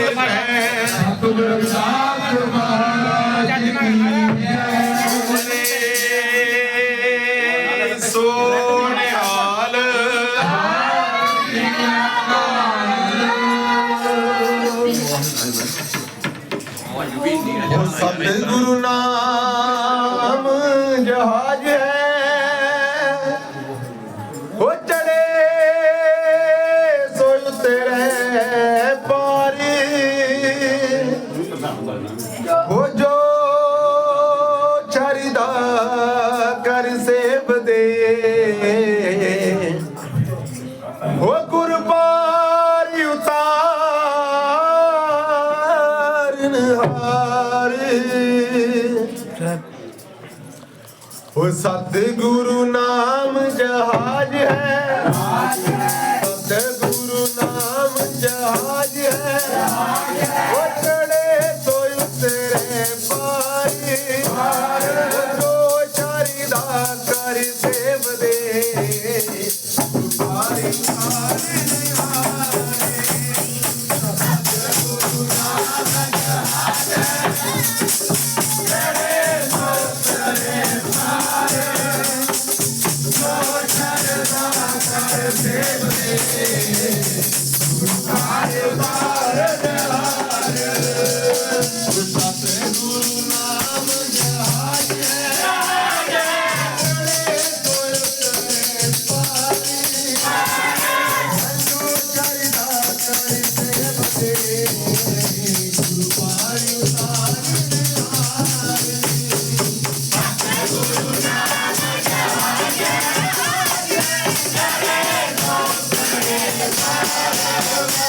ਮਿਲੈ ਸਤਿਗੁਰ ਸਾਹਿਬ ਮਹਾਰਾਜ ਬੋਲੇ ਸੋਨਿਹਾਲ ਸਤਿਗੁਰੂ ਨਾਮ ਜਹਾਜ ਹੋ ਸਤਿਗੁਰੂ ਨਾਮ ਜਹਾਜ ਹੈ। ਸਤਿਗੁਰੂ ਨਾਮ ਜਹਾਜ ਹੈ। I am Yeah.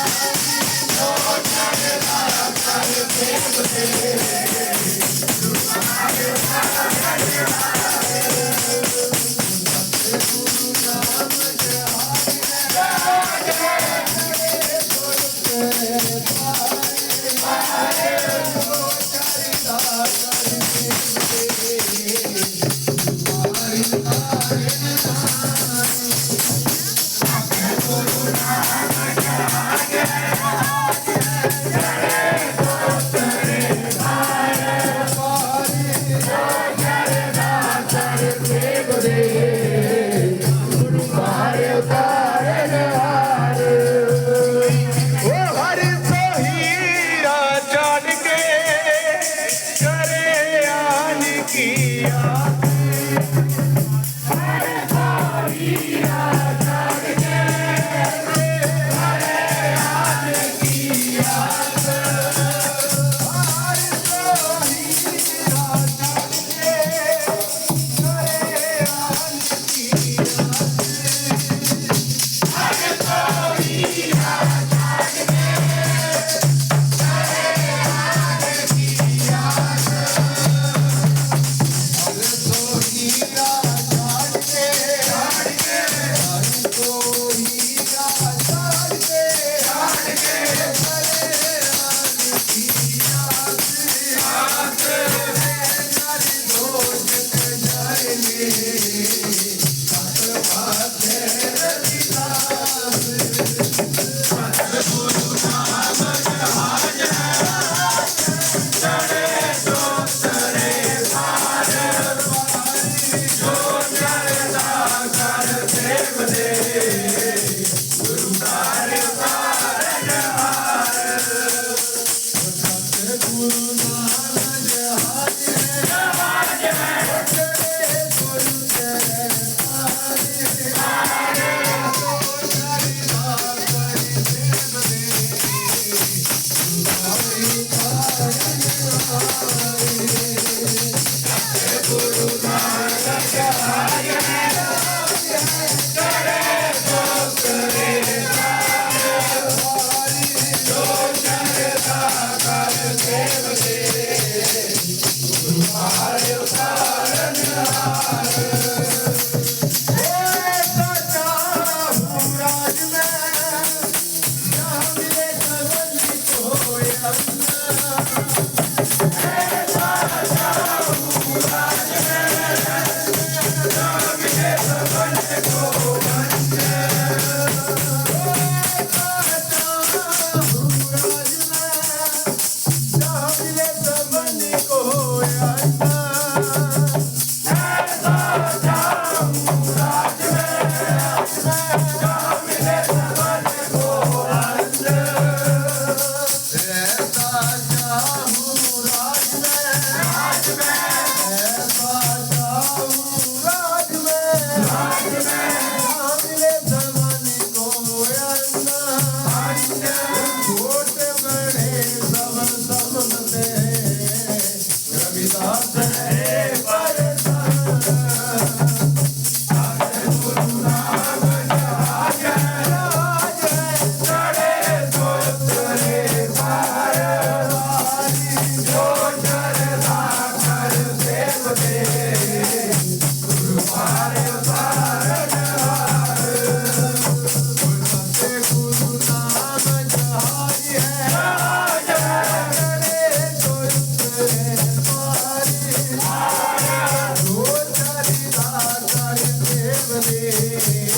saber.